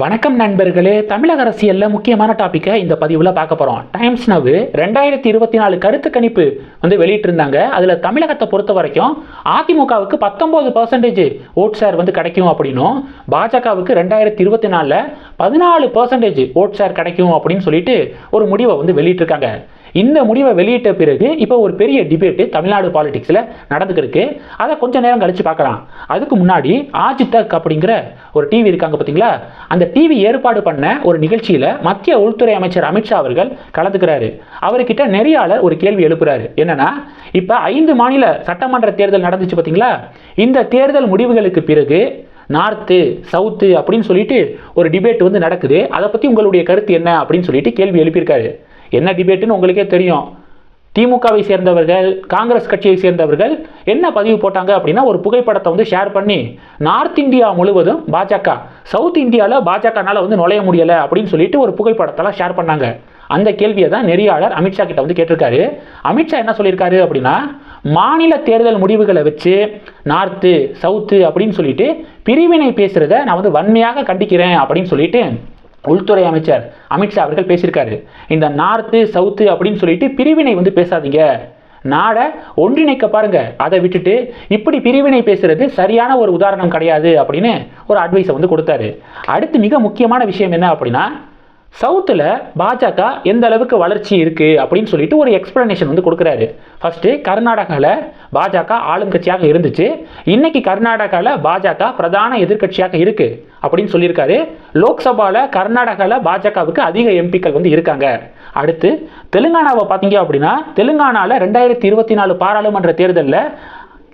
வணக்கம் நண்பர்களே தமிழக அரசியலில் முக்கியமான டாப்பிக்கை இந்த பதிவில் பார்க்க போகிறோம் டைம்ஸ் நவ் ரெண்டாயிரத்தி இருபத்தி நாலு கருத்து கணிப்பு வந்து வெளியிட்டிருந்தாங்க. அதில் தமிழகத்தை பொறுத்த வரைக்கும் அதிமுகவுக்கு பத்தொம்போது பர்சன்டேஜ் ஓட் ஷேர் வந்து கிடைக்கும் அப்படின்னும் பாஜகவுக்கு ரெண்டாயிரத்தி இருபத்தி நாலில் பதினாலு பர்சன்டேஜ் ஓட் ஷேர் கிடைக்கும் அப்படின்னு சொல்லிட்டு ஒரு முடிவை வந்து வெளியிட்டிருக்காங்க. இந்த முடிவை வெளியிட்ட பிறகு இப்போ ஒரு பெரிய டிபேட்டு தமிழ்நாடு பாலிடிக்ஸில் நடந்துக்கிருக்கு. அதை கொஞ்சம் நேரம் கழித்து பார்க்கலாம். அதுக்கு முன்னாடி ஆஜ் அப்படிங்கிற ஒரு டிவி இருக்காங்க பார்த்தீங்களா? அந்த டிவி ஏற்பாடு பண்ண ஒரு நிகழ்ச்சியில் மத்திய உள்துறை அமைச்சர் அமித்ஷா அவர்கள் கலந்துக்கிறாரு. அவர்கிட்ட நெறியாளர் ஒரு கேள்வி எழுப்புறாரு. என்னன்னா இப்போ ஐந்து மாநில சட்டமன்ற தேர்தல் நடந்துச்சு பார்த்தீங்களா? இந்த தேர்தல் முடிவுகளுக்கு பிறகு நார்த்து சவுத்து அப்படின்னு சொல்லிட்டு ஒரு டிபேட் வந்து நடக்குது. அதை பற்றி உங்களுடைய கருத்து என்ன அப்படின்னு சொல்லிட்டு கேள்வி எழுப்பியிருக்காரு. என்ன டிபேட்டுன்னு உங்களுக்கே தெரியும். திமுகவை சேர்ந்தவர்கள் காங்கிரஸ் கட்சியை சேர்ந்தவர்கள் என்ன பதிவு போட்டாங்க அப்படின்னா ஒரு புகைப்படத்தை வந்து ஷேர் பண்ணி நார்த் இந்தியா முழுவதும் பாஜக சவுத் இந்தியாவில் பாஜகனால் வந்து நுழைய முடியலை அப்படின்னு சொல்லிட்டு ஒரு புகைப்படத்தெல்லாம் ஷேர் பண்ணாங்க. அந்த கேள்வியை தான் நெறியாளர் அமித்ஷா கிட்ட வந்து கேட்டிருக்காரு. அமித்ஷா என்ன சொல்லியிருக்காரு அப்படின்னா மாநில தேர்தல் முடிவுகளை வச்சு நார்த்து சவுத்து அப்படின்னு சொல்லிட்டு பிரிவினை பேசுகிறத நான் வந்து வன்மையாக கண்டிக்கிறேன் அப்படின்னு சொல்லிட்டு உள்துறை அமைச்சர் அமித்ஷா அவர்கள் பேசியிருக்காரு. இந்த நார்த்து சவுத்து அப்படின்னு சொல்லிட்டு பிரிவினை வந்து பேசாதீங்க. நாடை ஒன்றிணைக்க பாருங்க. அதை விட்டுட்டு இப்படி பிரிவினை பேசுறது சரியான ஒரு உதாரணம் கிடையாது அப்படின்னு ஒரு அட்வைஸை வந்து கொடுத்தாரு. அடுத்து மிக முக்கியமான விஷயம் என்ன அப்படின்னா சவுத்தில் பாஜக எந்த அளவுக்கு வளர்ச்சி இருக்குது அப்படின்னு சொல்லிட்டு ஒரு எக்ஸ்பிளனேஷன் வந்து கொடுக்குறாரு. ஃபர்ஸ்ட்டு கர்நாடகாவில் பாஜக ஆளும் கட்சியாக இருந்துச்சு. இன்னைக்கு கர்நாடகாவில் பாஜக பிரதான எதிர்க்கட்சியாக இருக்குது அப்படின்னு சொல்லியிருக்காரு. லோக்சபாவில் கர்நாடகாவில் பாஜகவுக்கு அதிக எம்பிக்கள் வந்து இருக்காங்க. அடுத்து தெலுங்கானாவை பார்த்தீங்க அப்படின்னா தெலுங்கானாவில் ரெண்டாயிரத்தி இருபத்தி நாலு பாராளுமன்ற தேர்தலில்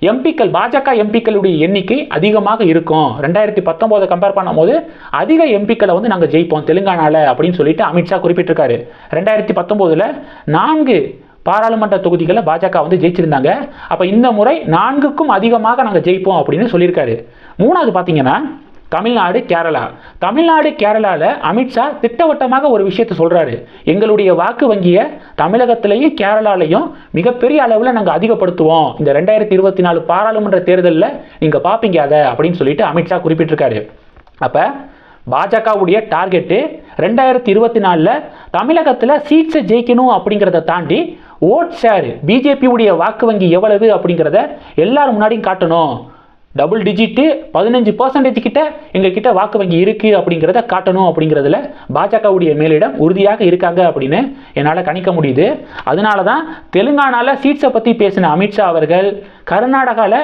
எம்பிக்கள் பாஜக எம்பிக்களுடைய எண்ணிக்கை அதிகமாக இருக்கும். ரெண்டாயிரத்தி பத்தொம்போதை கம்பேர் பண்ணும்போது அதிக எம்பிக்களை வந்து நாங்கள் ஜெயிப்போம் தெலுங்கானாவில் அப்படின்னு சொல்லிட்டு அமித்ஷா குறிப்பிட்டிருக்காரு. ரெண்டாயிரத்தி பத்தொம்போதில் நான்கு பாராளுமன்ற தொகுதிகளை பாஜக வந்து ஜெயிச்சிருந்தாங்க. அப்போ இந்த முறை நான்குக்கும் அதிகமாக நாங்கள் ஜெயிப்போம் அப்படின்னு சொல்லியிருக்காரு. மூணாவது பார்த்தீங்கன்னா தமிழ்நாடு கேரளா. தமிழ்நாடு கேரளாவில் அமித்ஷா திட்டவட்டமாக ஒரு விஷயத்தை சொல்கிறாரு எங்களுடைய வாக்கு வங்கியை தமிழகத்திலையும் கேரளாலையும் மிகப்பெரிய அளவில் நாங்கள் அதிகப்படுத்துவோம். இந்த ரெண்டாயிரத்தி இருபத்தி நாலு பாராளுமன்ற தேர்தலில் நீங்கள் பார்ப்பீங்க அதை அப்படின்னு சொல்லிட்டு அமித்ஷா குறிப்பிட்டிருக்காரு. அப்போ பாஜகவுடைய டார்கெட்டு ரெண்டாயிரத்தி இருபத்தி நாலில் தமிழகத்தில் சீட்ஸை ஜெயிக்கணும் அப்படிங்கிறத தாண்டி ஓட் ஷேர் பிஜேபியுடைய வாக்கு வங்கி எவ்வளவு அப்படிங்கிறத எல்லாரும் முன்னாடியும் காட்டணும். டபுள் டிஜிட்டு பதினஞ்சு பர்சன்டேஜ் கிட்ட எங்ககிட்ட வாக்கு வங்கி இருக்குது அப்படிங்கிறத காட்டணும் அப்படிங்கிறதுல பாஜகவுடைய மேலிடம் உறுதியாக இருக்காங்க அப்படின்னு என்னால் கணிக்க முடியுது. அதனால தான் தெலுங்கானாவில் சீட்ஸை பற்றி பேசின அமித்ஷா அவர்கள் கர்நாடகாவில்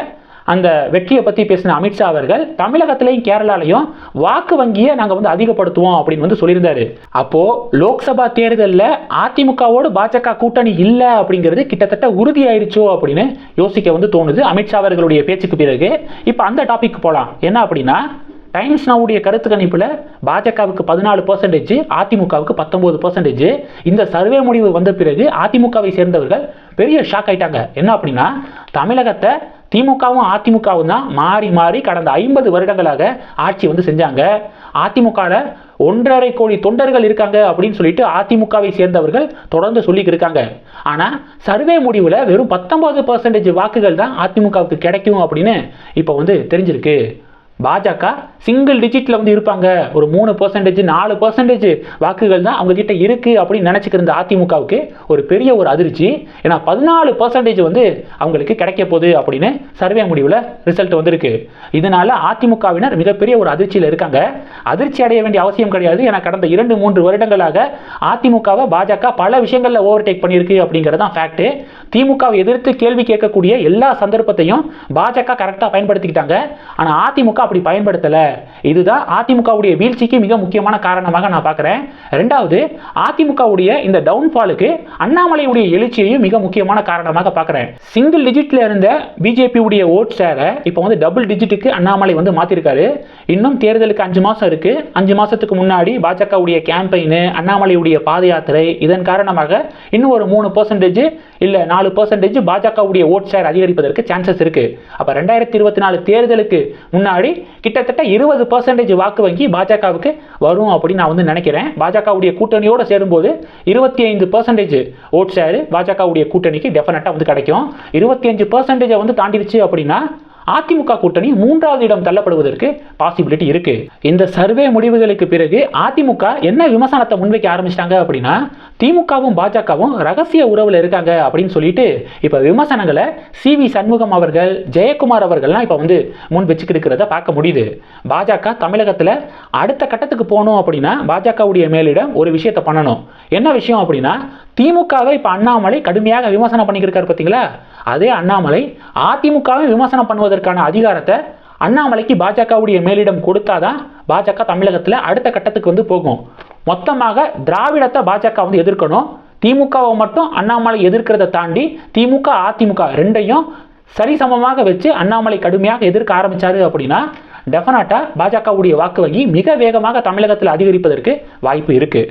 அந்த வெற்றியை பற்றி பேசின அமித்ஷா அவர்கள் தமிழகத்திலையும் கேரளாலையும் வாக்கு வங்கியை நாங்கள் வந்து அதிகப்படுத்துவோம் அப்படின்னு வந்து சொல்லியிருந்தாரு. அப்போது லோக்சபா தேர்தலில் அதிமுகவோடு பாஜக கூட்டணி இல்லை அப்படிங்கிறது கிட்டத்தட்ட உறுதியாயிருச்சோ அப்படின்னு யோசிக்க வந்து தோணுது அமித்ஷா அவர்களுடைய பேச்சுக்கு பிறகு. இப்போ அந்த டாபிக் போகலாம் என்ன அப்படின்னா டைம்ஸ் நவுடைய கருத்து கணிப்பில் பாஜகவுக்கு பதினாலு பர்சன்டேஜ் அதிமுகவுக்கு பத்தொம்போது பர்சன்டேஜ் இந்த சர்வே முடிவு வந்த பிறகு அதிமுகவை சேர்ந்தவர்கள் பெரிய ஷாக் ஆயிட்டாங்க. என்ன அப்படின்னா தமிழகத்தை திமுகவும் அதிமுகவும் தான் மாறி மாறி கடந்த ஐம்பது வருடங்களாக ஆட்சி வந்து செஞ்சாங்க. அதிமுகவில் ஒன்றரை கோடி தொண்டர்கள் இருக்காங்க அப்படின்னு சொல்லிட்டு அதிமுகவை சேர்ந்தவர்கள் தொடர்ந்து சொல்லிட்டு இருக்காங்க. ஆனால் சர்வே முடிவில் வெறும் பத்தொன்பது பர்சன்டேஜ் வாக்குகள் தான் அதிமுகவுக்கு கிடைக்கும் அப்படின்னு இப்போ வந்து தெரிஞ்சிருக்கு. பாஜக சிங்கிள் டிஜிட்டில் வந்து இருப்பாங்க. ஒரு மூணு பர்சன்டேஜ் நாலு பர்சன்டேஜ் வாக்குகள் தான் அவங்க கிட்ட இருக்குது அப்படின்னு நினச்சிக்கிருந்த அதிமுகவுக்கு ஒரு பெரிய ஒரு அதிர்ச்சி. ஏன்னா பதினாலு பர்சன்டேஜ் வந்து அவங்களுக்கு கிடைக்க போகுது அப்படின்னு சர்வே முடிவில் ரிசல்ட் வந்திருக்கு. இதனால அதிமுகவினர் மிகப்பெரிய ஒரு அதிர்ச்சியில் இருக்காங்க. அதிர்ச்சி அடைய வேண்டிய அவசியம் கிடையாது. ஏன்னா கடந்த இரண்டு மூன்று வருடங்களாக அதிமுகவை பாஜக பல விஷயங்களில் ஓவர்டேக் பண்ணியிருக்கு அப்படிங்கிறது தான் ஃபேக்ட்டு திமுகவை எதிர்த்து கேள்வி கேட்கக்கூடிய எல்லா சந்தர்ப்பத்தையும் பாஜக கரெக்டாக பயன்படுத்திக்கிட்டாங்க. ஆனால் அதிமுக அப்படி பயன்படுத்தலை. இதுதான் அதிமுகவுடைய வீழ்ச்சிக்கு மிக முக்கியமான காரணமாக நான் பார்க்குறேன். ரெண்டாவது அதிமுகவுடைய இந்த டவுன்ஃபாலுக்கு அண்ணாமலையுடைய எழுச்சியையும் மிக முக்கியமான காரணமாக பார்க்குறேன். சிங்கிள் டிஜிட்டில் இருந்த பிஜேபியுடைய ஓட் ஷேரை இப்போ வந்து டபுள் டிஜிட்டுக்கு அண்ணாமலை வந்து மாற்றிருக்காரு இன்னும் தேர்தலுக்கு அஞ்சு மாதம் இருக்குது அஞ்சு மாதத்துக்கு முன்னாடி பாஜகவுடைய கேம்பெயின் அண்ணாமலையுடைய பாத யாத்திரை இதன் காரணமாக இன்னும் ஒரு மூணு பர்சன்டேஜ் இல்லை நாலு பர்சன்டேஜ் பாஜகவுடைய ஓட் ஷேர் அதிகரிப்பதற்கு சான்சஸ் இருக்குது அப்போ ரெண்டாயிரத்தி இருபத்தி நாலு தேர்தலுக்கு முன்னாடி கிட்டத்தட்ட இருபது பர்சன்டேஜ் வாக்கு வங்கி பாஜகவுக்கு வரும் அப்படின்னு நான் வந்து நினைக்கிறேன். பாஜகவுடைய கூட்டணியோடு சேரும்போது இருபத்தி ஐந்து பர்சன்டேஜ் ஓட் ஷேர் பாஜகவுடைய கூட்டணிக்கு டெஃபினட்டாக வந்து கிடைக்கும். இருபத்தி அஞ்சு பர்சன்டேஜை வந்து தாண்டிடுச்சு அப்படின்னா அதிமுக கூட்டணி மூன்றாவது இடம் தள்ளப்படுவதற்கு பாசிபிலிட்டி இருக்கு. இந்த சர்வே முடிவுகளுக்கு பிறகு அதிமுக என்ன விமர்சனத்தை முன்வைக்க ஆரம்பிச்சிட்டாங்க அப்படின்னா திமுகவும் பாஜகவும் ரகசிய உறவுல இருக்காங்க அப்படின்னு சொல்லிட்டு இப்ப விமர்சனங்களை சி வி சண்முகம் அவர்கள் ஜெயக்குமார் அவர்கள்லாம் இப்ப வந்து முன் வச்சுக்கிட்டு இருக்கிறத பார்க்க முடியுது. பாஜக தமிழகத்துல அடுத்த கட்டத்துக்கு போகணும் அப்படின்னா பாஜகவுடைய மேலிடம் ஒரு விஷயத்தை பண்ணணும். என்ன விஷயம் அப்படின்னா திமுகவை இப்ப அண்ணாமலை கடுமையாக விமர்சனம் பண்ணிக்கிருக்காரு பார்த்தீங்களா அதே அண்ணாமலை அதிமுகவை விமர்சனம் பண்ணுவதற்கான அதிகாரத்தை அண்ணாமலைக்கு பாஜகவுடைய மேலிடம் கொடுத்தாதான் பாஜக தமிழகத்தில் அடுத்த கட்டத்துக்கு வந்து போகும். மொத்தமாக திராவிடத்தை பாஜக வந்து எதிர்க்கணும். திமுகவை மட்டும் அண்ணாமலை எதிர்க்கிறத தாண்டி திமுக அதிமுக ரெண்டையும் சரிசமமாக வச்சு அண்ணாமலை கடுமையாக எதிர்க்க ஆரம்பிச்சாரு அப்படின்னா டெஃபினட்டாக பாஜகவுடைய வாக்கு வங்கி மிக வேகமாக தமிழகத்தில் அதிகரிப்பதற்கு வாய்ப்பு இருக்குது